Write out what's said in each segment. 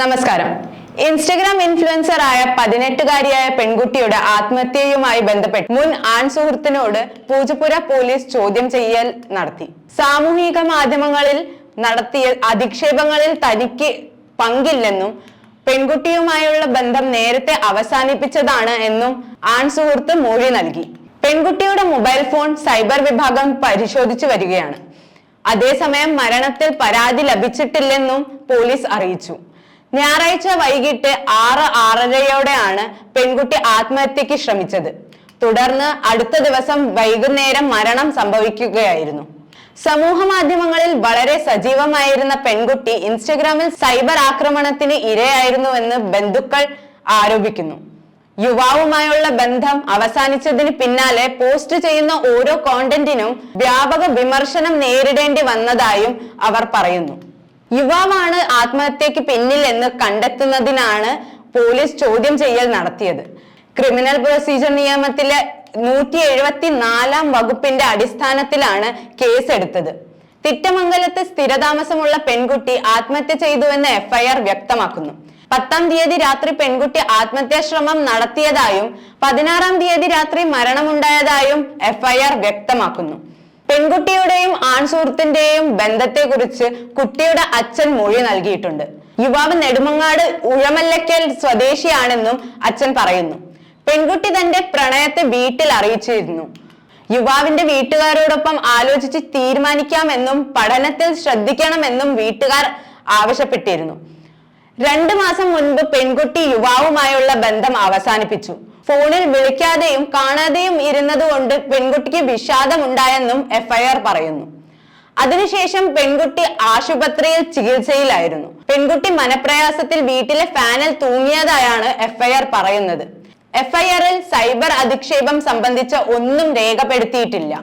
നമസ്കാരം. Instagram influencer ആയ പതിനെട്ടുകാരിയായ പെൺകുട്ടിയുടെ ആത്മഹത്യയുമായി ബന്ധപ്പെട്ട് മുൻ ആൺ സുഹൃത്തിനോട് പൂജപ്പുര പോലീസ് ചോദ്യം ചെയ്യൽ നടത്തി. സാമൂഹിക മാധ്യമങ്ങളിൽ നടത്തിയ അധിക്ഷേപങ്ങളിൽ തനിക്ക് പങ്കില്ലെന്നും പെൺകുട്ടിയുമായുള്ള ബന്ധം നേരത്തെ അവസാനിപ്പിച്ചതാണ് എന്നും ആൺ സുഹൃത്ത് മൊഴി നൽകി. പെൺകുട്ടിയുടെ മൊബൈൽ ഫോൺ സൈബർ വിഭാഗം പരിശോധിച്ചു വരികയാണ്. അതേസമയം മരണത്തിൽ പരാതി ലഭിച്ചിട്ടില്ലെന്നും പോലീസ് അറിയിച്ചു. ഞായറാഴ്ച വൈകിട്ട് ആറ് ആറരയോടെയാണ് പെൺകുട്ടി ആത്മഹത്യക്ക് ശ്രമിച്ചത്. തുടർന്ന് അടുത്ത ദിവസം വൈകുന്നേരം മരണം സംഭവിക്കുകയായിരുന്നു. സമൂഹ മാധ്യമങ്ങളിൽ വളരെ സജീവമായിരുന്ന പെൺകുട്ടി ഇൻസ്റ്റഗ്രാമിൽ സൈബർ ആക്രമണത്തിന് ഇരയായിരുന്നുവെന്ന് ബന്ധുക്കൾ ആരോപിക്കുന്നു. യുവാവുമായുള്ള ബന്ധം അവസാനിച്ചതിന് പിന്നാലെ പോസ്റ്റ് ചെയ്യുന്ന ഓരോ കോണ്ടന്റിനും വ്യാപക വിമർശനം നേരിടേണ്ടി വന്നതായും അവർ പറയുന്നു. യുവാവാണ് ആത്മഹത്യക്ക് പിന്നിൽ എന്ന് കണ്ടെത്തുന്നതിനാണ് പോലീസ് ചോദ്യം ചെയ്യൽ നടത്തിയത്. ക്രിമിനൽ പ്രൊസീജിയർ നിയമത്തിലെ നൂറ്റി എഴുപത്തി നാലാം വകുപ്പിന്റെ അടിസ്ഥാനത്തിലാണ് കേസെടുത്തത്. തിറ്റമംഗലത്ത് സ്ഥിരതാമസമുള്ള പെൺകുട്ടി ആത്മഹത്യ ചെയ്തുവെന്ന് എഫ്ഐആർ വ്യക്തമാക്കുന്നു. പത്താം തീയതി രാത്രി പെൺകുട്ടി ആത്മഹത്യാ ശ്രമം നടത്തിയതായും പതിനാറാം തീയതി രാത്രി മരണമുണ്ടായതായും എഫ്ഐആർ വ്യക്തമാക്കുന്നു. പെൺകുട്ടിയുടെയും ആൺസുഹൃത്തിന്റെയും ബന്ധത്തെക്കുറിച്ച് കുട്ടിയുടെ അച്ഛൻ മൊഴി നൽകിയിട്ടുണ്ട്. യുവാവ് നെടുമങ്ങാട് ഉഴമല്ലക്കൽ സ്വദേശിയാണെന്നും അച്ഛൻ പറയുന്നു. പെൺകുട്ടി തന്റെ പ്രണയത്തെ വീട്ടിൽ അറിയിച്ചിരുന്നു. യുവാവിന്റെ വീട്ടുകാരോടൊപ്പം ആലോചിച്ച് തീരുമാനിക്കാമെന്നും പഠനത്തിൽ ശ്രദ്ധിക്കണമെന്നും വീട്ടുകാർ ആവശ്യപ്പെട്ടിരുന്നു. രണ്ടു മാസം മുൻപ് പെൺകുട്ടി യുവാവുമായുള്ള ബന്ധം അവസാനിപ്പിച്ചു. ഫോണിൽ വിളിക്കാതെയും കാണാതെയും ഇരുന്നതുകൊണ്ട് പെൺകുട്ടിക്ക് വിഷാദമുണ്ടായെന്നും എഫ്ഐആർ പറയുന്നു. അതിനുശേഷം പെൺകുട്ടി ആശുപത്രിയിൽ ചികിത്സയിലായിരുന്നു. പെൺകുട്ടി മനപ്രയാസത്തിൽ വീട്ടിലെ ഫാനിൽ തൂങ്ങിയതായാണ് എഫ്ഐആർ പറയുന്നത്. എഫ്ഐആറിൽ സൈബർ അധിക്ഷേപം സംബന്ധിച്ച ഒന്നും രേഖപ്പെടുത്തിയിട്ടില്ല.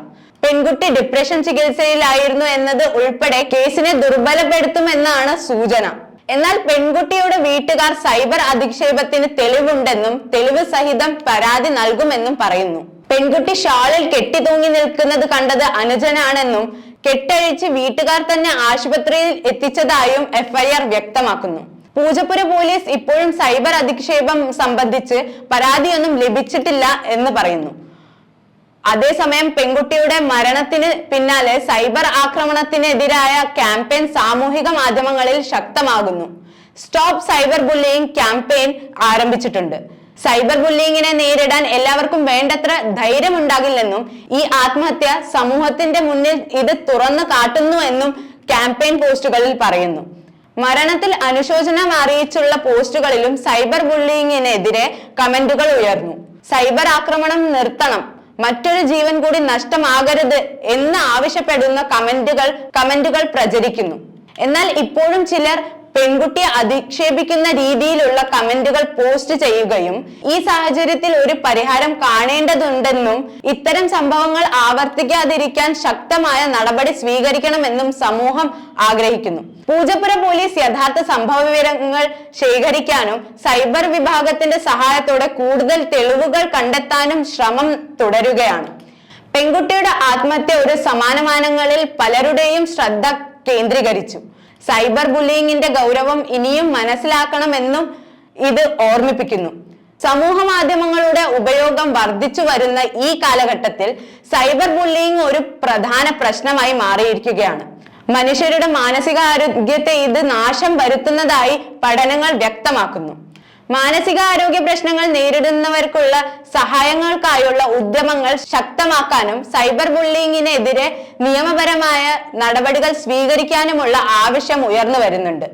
പെൺകുട്ടി ഡിപ്രഷൻ ചികിത്സയിലായിരുന്നു എന്നത് ഉൾപ്പെടെ കേസിനെ ദുർബലപ്പെടുത്തുമെന്നാണ് സൂചന. എന്നാൽ പെൺകുട്ടിയുടെ വീട്ടുകാർ സൈബർ അധിക്ഷേപത്തിന് തെളിവുണ്ടെന്നും തെളിവ് സഹിതം പരാതി നൽകുമെന്നും പറയുന്നു. പെൺകുട്ടി ഷാളിൽ കെട്ടിത്തൂങ്ങി നിൽക്കുന്നത് കണ്ടത് അനുജനാണെന്നും കെട്ടഴിച്ച് വീട്ടുകാർ തന്നെ ആശുപത്രിയിൽ എത്തിച്ചതായും എഫ്ഐആർ വ്യക്തമാക്കുന്നു. പൂജപ്പുര പോലീസ് ഇപ്പോഴും സൈബർ അധിക്ഷേപം സംബന്ധിച്ച് പരാതിയൊന്നും ലഭിച്ചിട്ടില്ല എന്ന് പറയുന്നു. അതേസമയം പെൺകുട്ടിയുടെ മരണത്തിന് പിന്നാലെ സൈബർ ആക്രമണത്തിനെതിരായ ക്യാമ്പയിൻ സാമൂഹിക മാധ്യമങ്ങളിൽ ശക്തമാകുന്നു. സ്റ്റോപ്പ് സൈബർ ബുള്ളിയിങ് ക്യാമ്പയിൻ ആരംഭിച്ചിട്ടുണ്ട്. സൈബർ ബുള്ളിയിങ്ങിനെ നേരിടാൻ എല്ലാവർക്കും വേണ്ടത്ര ധൈര്യമുണ്ടാകില്ലെന്നും ഈ ആത്മഹത്യ സമൂഹത്തിന്റെ മുന്നിൽ ഇത് തുറന്നു കാട്ടുന്നു എന്നും ക്യാമ്പയിൻ പോസ്റ്റുകളിൽ പറയുന്നു. മരണത്തിൽ അനുശോചനം അറിയിച്ചുള്ള പോസ്റ്റുകളിലും സൈബർ ബുള്ളിയിങ്ങിനെതിരെ കമന്റുകൾ ഉയർന്നു. സൈബർ ആക്രമണം നിർത്തണം മറ്റൊരു ജീവൻ കൂടി നഷ്ടമാകരുത് എന്ന് ആവശ്യപ്പെടുന്ന കമന്റുകൾ കമന്റുകൾ പ്രചരിക്കുന്നു. എന്നാൽ ഇപ്പോഴും ചിലർ പെൺകുട്ടിയെ അധിക്ഷേപിക്കുന്ന രീതിയിലുള്ള കമന്റുകൾ പോസ്റ്റ് ചെയ്യുകയും ഈ സാഹചര്യത്തിൽ ഒരു പരിഹാരം കാണേണ്ടതുണ്ടെന്നും ഇത്തരം സംഭവങ്ങൾ ആവർത്തിക്കാതിരിക്കാൻ ശക്തമായ നടപടി സ്വീകരിക്കണമെന്നും സമൂഹം ആഗ്രഹിക്കുന്നു. പൂജപ്പുര പോലീസ് യഥാർത്ഥ സംഭവ വിവരങ്ങൾ ശേഖരിക്കാനും സൈബർ വിഭാഗത്തിന്റെ സഹായത്തോടെ കൂടുതൽ തെളിവുകൾ കണ്ടെത്താനും ശ്രമം തുടരുകയാണ്. പെൺകുട്ടിയുടെ ആത്മഹത്യ ഒരു സമാനമാനങ്ങളിൽ പലരുടെയും ശ്രദ്ധ കേന്ദ്രീകരിച്ചു. സൈബർ ബുള്ളിയിങ്ങിന്റെ ഗൗരവം ഇനിയും മനസ്സിലാക്കണമെന്നും ഇത് ഓർമ്മിപ്പിക്കുന്നു. സമൂഹ മാധ്യമങ്ങളുടെ ഉപയോഗം വർദ്ധിച്ചു വരുന്ന ഈ കാലഘട്ടത്തിൽ സൈബർ ബുള്ളിയിങ് ഒരു പ്രധാന പ്രശ്നമായി മാറിയിരിക്കുകയാണ്. മനുഷ്യരുടെ മാനസികാരോഗ്യത്തെ ഇത് നാശം വരുത്തുന്നതായി പഠനങ്ങൾ വ്യക്തമാക്കുന്നു. മാനസികാരോഗ്യ പ്രശ്നങ്ങൾ നേരിടുന്നവർക്കുള്ള സഹായങ്ങൾക്കായുള്ള ഉദ്യമങ്ങൾ ശക്തമാക്കാനും സൈബർ ബുള്ളിങ്ങിനെതിരെ നിയമപരമായ നടപടികൾ സ്വീകരിക്കാനുമുള്ള ആവശ്യം ഉയർന്നു വരുന്നുണ്ട്.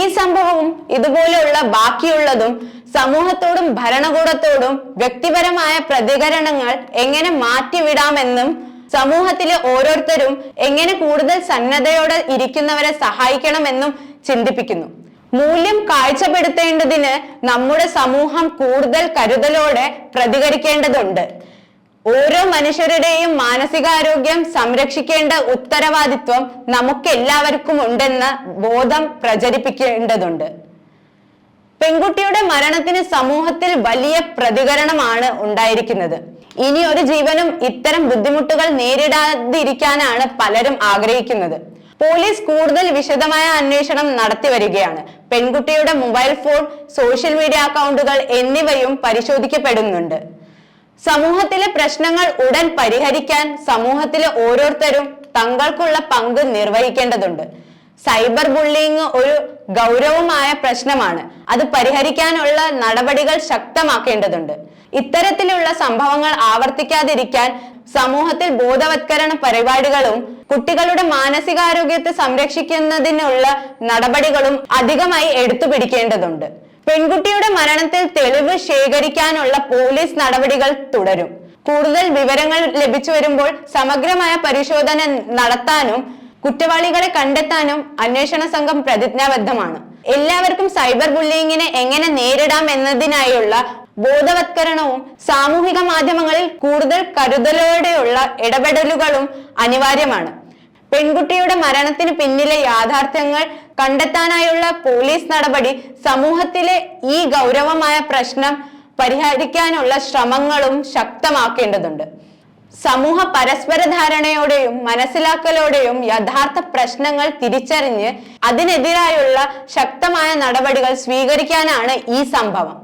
ഈ സംഭവവും ഇതുപോലെയുള്ള ബാക്കിയുള്ളതും സമൂഹത്തോടും ഭരണകൂടത്തോടും വ്യക്തിപരമായ പ്രതികരണങ്ങൾ എങ്ങനെ മാറ്റിവിടാമെന്നും സമൂഹത്തിലെ ഓരോരുത്തരും എങ്ങനെ കൂടുതൽ സന്നദ്ധയോടെ ഇരിക്കുന്നവരെ സഹായിക്കണമെന്നും ചിന്തിപ്പിക്കുന്നു. മൂല്യം കാഴ്ചപ്പെടുത്തേണ്ടതിന് നമ്മുടെ സമൂഹം കൂടുതൽ കരുതലോടെ പ്രതികരിക്കേണ്ടതുണ്ട്. ഓരോ മനുഷ്യരുടെയും മാനസികാരോഗ്യം സംരക്ഷിക്കേണ്ട ഉത്തരവാദിത്വം നമുക്ക് എല്ലാവർക്കും ഉണ്ടെന്ന ബോധം പ്രചരിപ്പിക്കേണ്ടതുണ്ട്. പെൺകുട്ടിയുടെ മരണത്തിന് സമൂഹത്തിൽ വലിയ പ്രതികരണമാണ് ഉണ്ടായിരിക്കുന്നത്. ഇനി ഒരു ജീവനും ഇത്തരം ബുദ്ധിമുട്ടുകൾ നേരിടാതിരിക്കാനാണ് പലരും ആഗ്രഹിക്കുന്നത്. പോലീസ് കൂടുതൽ വിശദമായ അന്വേഷണം നടത്തി വരികയാണ് പെൺകുട്ടിയുടെ മൊബൈൽ ഫോൺ സോഷ്യൽ മീഡിയ അക്കൗണ്ടുകൾ എന്നിവയും പരിശോധിക്കപ്പെടുന്നുണ്ട്. സമൂഹത്തിലെ പ്രശ്നങ്ങൾ ഉടൻ പരിഹരിക്കാൻ സമൂഹത്തിലെ ഓരോരുത്തരും തങ്ങൾക്കുള്ള പങ്ക് നിർവഹിക്കേണ്ടതുണ്ട്. സൈബർ ബുള്ളിങ് ഒരു ഗൗരവമായ പ്രശ്നമാണ്. അത് പരിഹരിക്കാനുള്ള നടപടികൾ ശക്തമാക്കേണ്ടതുണ്ട്. ഇത്തരത്തിലുള്ള സംഭവങ്ങൾ ആവർത്തിക്കാതിരിക്കാൻ സമൂഹത്തിൽ ബോധവത്കരണ പരിപാടികളും കുട്ടികളുടെ മാനസികാരോഗ്യത്തെ സംരക്ഷിക്കുന്നതിനുള്ള നടപടികളും അധികമായി എടുത്തു പിടിക്കേണ്ടതുണ്ട്. പെൺകുട്ടിയുടെ മരണത്തിൽ തെളിവ് ശേഖരിക്കാനുള്ള പോലീസ് നടപടികൾ തുടരും. കൂടുതൽ വിവരങ്ങൾ ലഭിച്ചു വരുമ്പോൾ സമഗ്രമായ പരിശോധന നടത്താനും കുറ്റവാളികളെ കണ്ടെത്താനും അന്വേഷണ സംഘം പ്രതിജ്ഞാബദ്ധമാണ്. എല്ലാവർക്കും സൈബർ ബുള്ളിങ്ങിനെ എങ്ങനെ നേരിടാം എന്നതിനായുള്ള ബോധവത്കരണവും സാമൂഹിക മാധ്യമങ്ങളിൽ കൂടുതൽ കരുതലോടെയുള്ള ഇടപെടലുകളും അനിവാര്യമാണ്. പെൺകുട്ടിയുടെ മരണത്തിന് പിന്നിലെ യാഥാർത്ഥ്യങ്ങൾ കണ്ടെത്താനായുള്ള പോലീസ് നടപടി സമൂഹത്തിലെ ഈ ഗൗരവമായ പ്രശ്നം പരിഹരിക്കാനുള്ള ശ്രമങ്ങളും ശക്തമാക്കേണ്ടതുണ്ട്. സമൂഹ പരസ്പര ധാരണയോടെയും മനസ്സിലാക്കലോടെയും യഥാർത്ഥ പ്രശ്നങ്ങൾ തിരിച്ചറിഞ്ഞ് അതിനെതിരായുള്ള ശക്തമായ നടപടികൾ സ്വീകരിക്കാനാണ് ഈ സംഭവം.